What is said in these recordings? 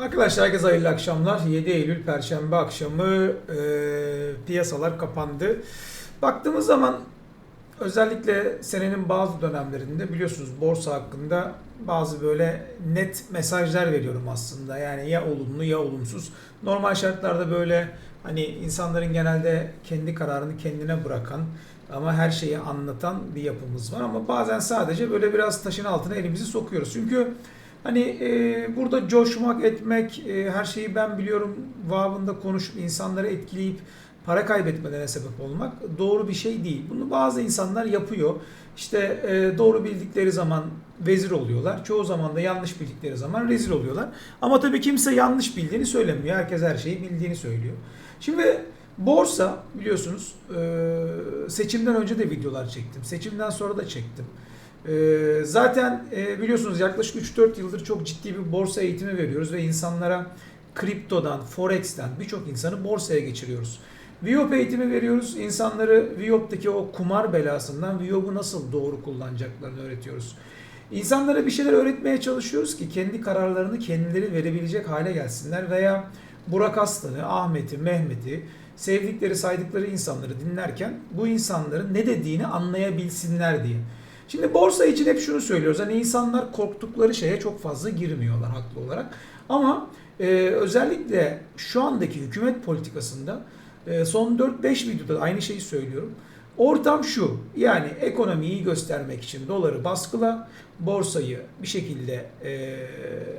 Arkadaşlar herkese hayırlı akşamlar. 7 Eylül Perşembe akşamı e, piyasalar kapandı. Baktığımız zaman özellikle senenin bazı dönemlerinde biliyorsunuz borsa hakkında bazı böyle net mesajlar veriyorum aslında. Yani ya olumlu ya olumsuz. Normal şartlarda böyle hani insanların genelde kendi kararını kendine bırakan ama her şeyi anlatan bir yapımız var. Ama bazen sadece böyle biraz taşın altına elimizi sokuyoruz. Çünkü Hani e, burada coşmak, etmek, e, her şeyi ben biliyorum vabında konuşup insanları etkileyip para kaybetmelerine sebep olmak doğru bir şey değil. Bunu bazı insanlar yapıyor. İşte e, doğru bildikleri zaman vezir oluyorlar. Çoğu zaman da yanlış bildikleri zaman rezil oluyorlar. Ama tabii kimse yanlış bildiğini söylemiyor. Herkes her şeyi bildiğini söylüyor. Şimdi borsa biliyorsunuz e, seçimden önce de videolar çektim. Seçimden sonra da çektim. Ee, zaten e, biliyorsunuz yaklaşık 3-4 yıldır çok ciddi bir borsa eğitimi veriyoruz ve insanlara kriptodan, forex'ten birçok insanı borsaya geçiriyoruz. Viyop eğitimi veriyoruz. İnsanları Viyop'taki o kumar belasından Viyop'u nasıl doğru kullanacaklarını öğretiyoruz. İnsanlara bir şeyler öğretmeye çalışıyoruz ki kendi kararlarını kendileri verebilecek hale gelsinler veya Burak Aslan'ı, Ahmet'i, Mehmet'i, sevdikleri, saydıkları insanları dinlerken bu insanların ne dediğini anlayabilsinler diye. Şimdi borsa için hep şunu söylüyoruz. Hani insanlar korktukları şeye çok fazla girmiyorlar haklı olarak. Ama e, özellikle şu andaki hükümet politikasında e, son 4-5 videoda aynı şeyi söylüyorum. Ortam şu. Yani ekonomiyi göstermek için doları baskıla, borsayı bir şekilde e,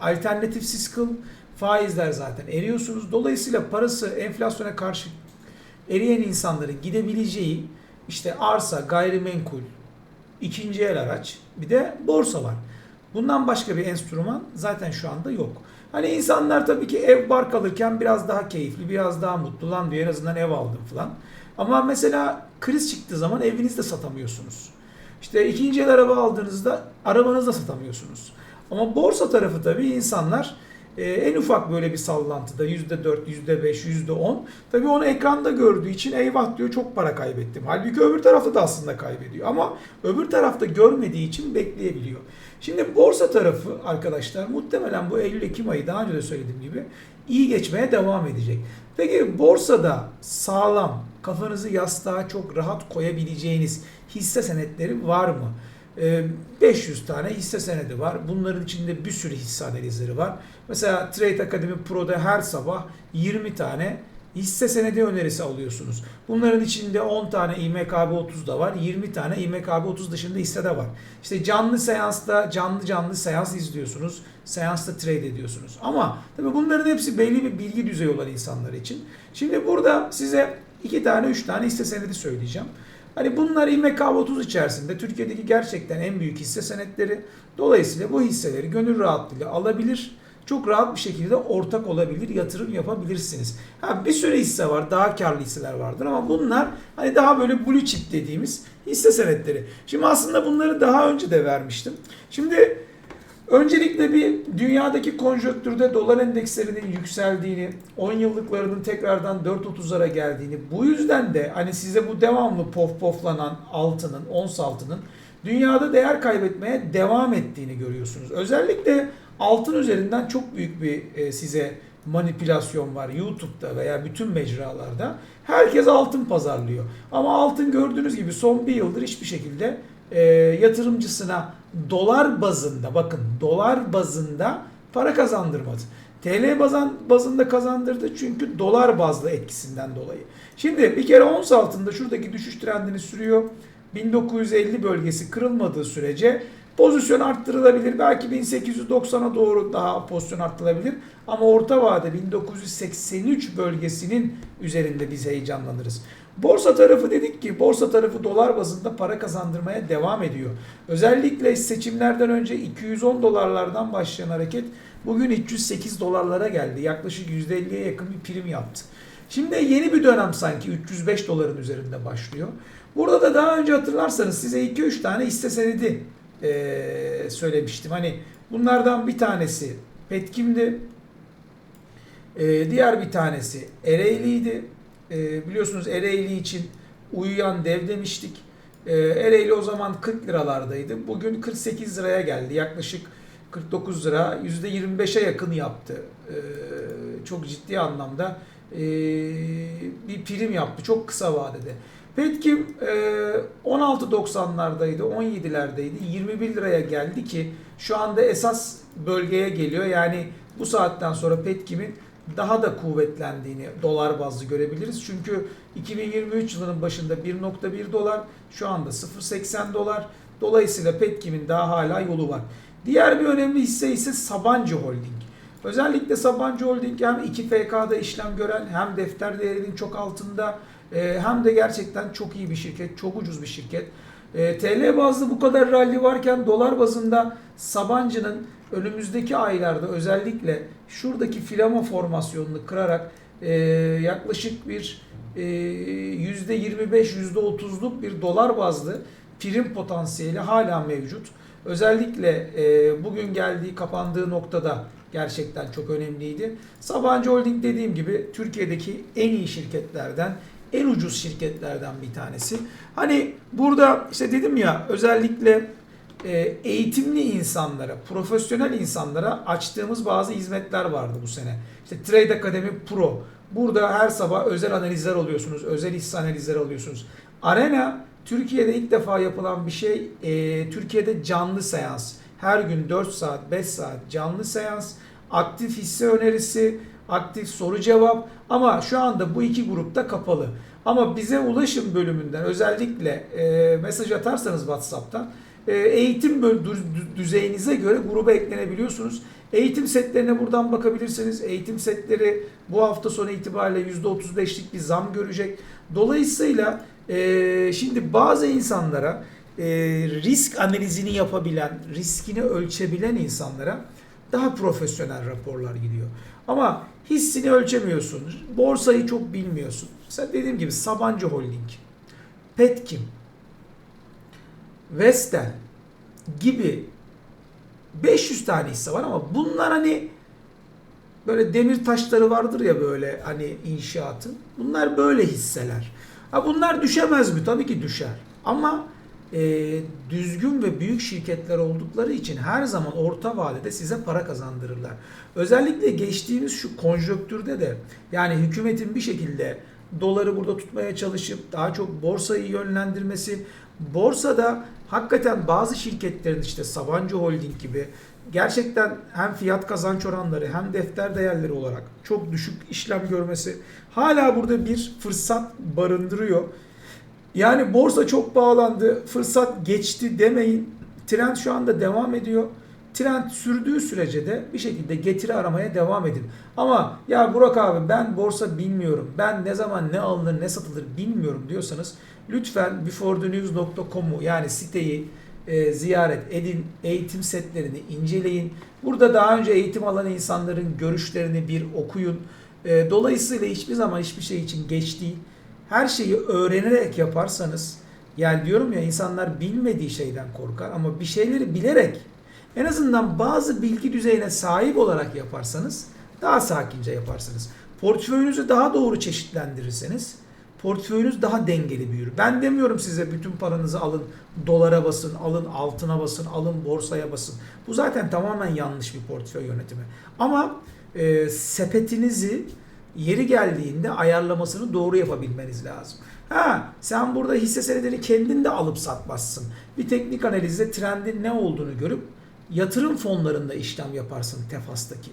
alternatifsiz kıl. Faizler zaten eriyorsunuz. Dolayısıyla parası enflasyona karşı eriyen insanların gidebileceği işte arsa, gayrimenkul, ikinci el araç, bir de borsa var. Bundan başka bir enstrüman zaten şu anda yok. Hani insanlar tabii ki ev bar kalırken biraz daha keyifli, biraz daha mutlu lan diyor en azından ev aldım falan. Ama mesela kriz çıktığı zaman evinizi de satamıyorsunuz. İşte ikinci el araba aldığınızda arabanızı da satamıyorsunuz. Ama borsa tarafı tabii insanlar e, en ufak böyle bir sallantıda %4, %5, %10 tabii onu ekranda gördüğü için eyvah diyor çok para kaybettim. Halbuki öbür tarafta da aslında kaybediyor ama öbür tarafta görmediği için bekleyebiliyor. Şimdi borsa tarafı arkadaşlar muhtemelen bu Eylül-Ekim ayı daha önce de söylediğim gibi iyi geçmeye devam edecek. Peki borsada sağlam, kafanızı yastığa çok rahat koyabileceğiniz hisse senetleri var mı? 500 tane hisse senedi var. Bunların içinde bir sürü hisse analizleri var. Mesela Trade Academy Pro'da her sabah 20 tane hisse senedi önerisi alıyorsunuz. Bunların içinde 10 tane İMKB 30 da var. 20 tane İMKB 30 dışında hisse de var. İşte canlı seansta canlı canlı seans izliyorsunuz. Seansta trade ediyorsunuz. Ama tabii bunların hepsi belli bir bilgi düzeyi olan insanlar için. Şimdi burada size 2 tane 3 tane hisse senedi söyleyeceğim. Hani bunlar İMK 30 içerisinde Türkiye'deki gerçekten en büyük hisse senetleri. Dolayısıyla bu hisseleri gönül rahatlığıyla alabilir. Çok rahat bir şekilde ortak olabilir, yatırım yapabilirsiniz. Ha, bir sürü hisse var, daha karlı hisseler vardır ama bunlar hani daha böyle blue chip dediğimiz hisse senetleri. Şimdi aslında bunları daha önce de vermiştim. Şimdi Öncelikle bir dünyadaki konjonktürde dolar endekslerinin yükseldiğini, 10 yıllıklarının tekrardan 4.30'lara geldiğini, bu yüzden de hani size bu devamlı pof poflanan altının, ons altının dünyada değer kaybetmeye devam ettiğini görüyorsunuz. Özellikle altın üzerinden çok büyük bir e, size manipülasyon var YouTube'da veya bütün mecralarda. Herkes altın pazarlıyor. Ama altın gördüğünüz gibi son bir yıldır hiçbir şekilde e, yatırımcısına dolar bazında bakın dolar bazında para kazandırmadı. TL bazan, bazında kazandırdı çünkü dolar bazlı etkisinden dolayı. Şimdi bir kere ons altında şuradaki düşüş trendini sürüyor. 1950 bölgesi kırılmadığı sürece pozisyon arttırılabilir. Belki 1890'a doğru daha pozisyon arttırılabilir. Ama orta vade 1983 bölgesinin üzerinde biz heyecanlanırız. Borsa tarafı dedik ki borsa tarafı dolar bazında para kazandırmaya devam ediyor. Özellikle seçimlerden önce 210 dolarlardan başlayan hareket bugün 308 dolarlara geldi. Yaklaşık %50'ye yakın bir prim yaptı. Şimdi yeni bir dönem sanki 305 doların üzerinde başlıyor. Burada da daha önce hatırlarsanız size 2-3 tane hisse senedi e, söylemiştim. Hani bunlardan bir tanesi Petkim'di. E, diğer bir tanesi Ereğli'ydi. E, biliyorsunuz Ereğli için uyuyan dev demiştik. E, Ereğli o zaman 40 liralardaydı. Bugün 48 liraya geldi. Yaklaşık 49 lira %25'e yakın yaptı. Ee, çok ciddi anlamda ee, bir prim yaptı çok kısa vadede. Petkim ee, 16.90'lardaydı, 17'lerdeydi, 21 liraya geldi ki şu anda esas bölgeye geliyor. Yani bu saatten sonra Petkim'in daha da kuvvetlendiğini dolar bazlı görebiliriz. Çünkü 2023 yılının başında 1.1 dolar, şu anda 0.80 dolar. Dolayısıyla Petkim'in daha hala yolu var. Diğer bir önemli hisse ise Sabancı Holding. Özellikle Sabancı Holding hem 2 FK'da işlem gören hem defter değerinin çok altında e, hem de gerçekten çok iyi bir şirket, çok ucuz bir şirket. E, TL bazlı bu kadar rally varken dolar bazında Sabancı'nın önümüzdeki aylarda özellikle şuradaki filama formasyonunu kırarak e, yaklaşık bir e, %25-%30'luk bir dolar bazlı prim potansiyeli hala mevcut. Özellikle bugün geldiği kapandığı noktada gerçekten çok önemliydi. Sabancı Holding dediğim gibi Türkiye'deki en iyi şirketlerden, en ucuz şirketlerden bir tanesi. Hani burada işte dedim ya özellikle e, eğitimli insanlara, profesyonel insanlara açtığımız bazı hizmetler vardı bu sene. İşte Trade Academy Pro. Burada her sabah özel analizler alıyorsunuz, özel hisse analizleri alıyorsunuz. Arena Türkiye'de ilk defa yapılan bir şey. E, Türkiye'de canlı seans. Her gün 4 saat, 5 saat canlı seans. Aktif hisse önerisi, aktif soru cevap. Ama şu anda bu iki grupta kapalı. Ama bize ulaşım bölümünden özellikle e, mesaj atarsanız WhatsApp'tan e, eğitim düzeyinize göre gruba eklenebiliyorsunuz. Eğitim setlerine buradan bakabilirsiniz. Eğitim setleri bu hafta sonu itibariyle %35'lik bir zam görecek. Dolayısıyla e, şimdi bazı insanlara e, risk analizini yapabilen, riskini ölçebilen insanlara daha profesyonel raporlar gidiyor. Ama hissini ölçemiyorsun, borsayı çok bilmiyorsun. Mesela dediğim gibi Sabancı Holding, Petkim, Vestel gibi 500 tane hisse var ama bunlar hani böyle demir taşları vardır ya böyle hani inşaatın. Bunlar böyle hisseler. Ha bunlar düşemez mi? Tabii ki düşer. Ama e, düzgün ve büyük şirketler oldukları için her zaman orta vadede size para kazandırırlar. Özellikle geçtiğimiz şu konjonktürde de yani hükümetin bir şekilde doları burada tutmaya çalışıp daha çok borsayı yönlendirmesi, borsada hakikaten bazı şirketlerin işte Sabancı Holding gibi gerçekten hem fiyat kazanç oranları hem defter değerleri olarak çok düşük işlem görmesi hala burada bir fırsat barındırıyor. Yani borsa çok bağlandı, fırsat geçti demeyin. Trend şu anda devam ediyor. Trend sürdüğü sürece de bir şekilde getiri aramaya devam edin. Ama ya Burak abi ben borsa bilmiyorum. Ben ne zaman ne alınır ne satılır bilmiyorum diyorsanız lütfen beforethenews.com'u yani siteyi e, ziyaret edin. Eğitim setlerini inceleyin. Burada daha önce eğitim alan insanların görüşlerini bir okuyun. E, dolayısıyla hiçbir zaman hiçbir şey için geç değil. Her şeyi öğrenerek yaparsanız yani diyorum ya insanlar bilmediği şeyden korkar ama bir şeyleri bilerek en azından bazı bilgi düzeyine sahip olarak yaparsanız daha sakince yaparsınız. Portföyünüzü daha doğru çeşitlendirirseniz portföyünüz daha dengeli büyür. Ben demiyorum size bütün paranızı alın dolara basın, alın altına basın, alın borsaya basın. Bu zaten tamamen yanlış bir portföy yönetimi. Ama e, sepetinizi yeri geldiğinde ayarlamasını doğru yapabilmeniz lazım. Ha sen burada hisse senedini kendin de alıp satmazsın. Bir teknik analizde trendin ne olduğunu görüp yatırım fonlarında işlem yaparsın Tefas'taki.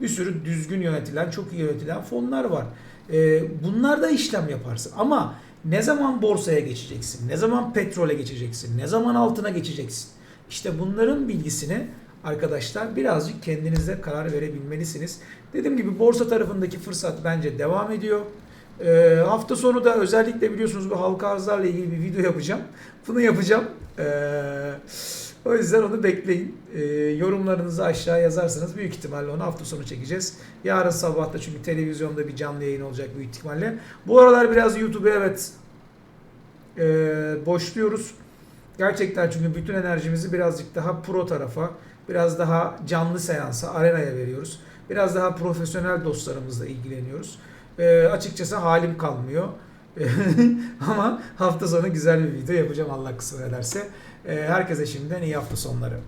Bir sürü düzgün yönetilen, çok iyi yönetilen fonlar var. Ee, bunlarda işlem yaparsın. Ama ne zaman borsaya geçeceksin? Ne zaman petrole geçeceksin? Ne zaman altına geçeceksin? İşte bunların bilgisini arkadaşlar birazcık kendinize karar verebilmelisiniz. Dediğim gibi borsa tarafındaki fırsat bence devam ediyor. Ee, hafta sonu da özellikle biliyorsunuz bu halka arzlarla ilgili bir video yapacağım. Bunu yapacağım. Ee, o yüzden onu bekleyin. Ee, yorumlarınızı aşağı yazarsanız büyük ihtimalle onu hafta sonu çekeceğiz. Yarın sabah da çünkü televizyonda bir canlı yayın olacak büyük ihtimalle. Bu aralar biraz YouTube'a evet e, boşluyoruz. Gerçekten çünkü bütün enerjimizi birazcık daha pro tarafa, biraz daha canlı seansa, arenaya veriyoruz. Biraz daha profesyonel dostlarımızla ilgileniyoruz. E, açıkçası halim kalmıyor. Ama hafta sonu güzel bir video yapacağım Allah kısmet ederse. E, herkese şimdiden iyi hafta sonları.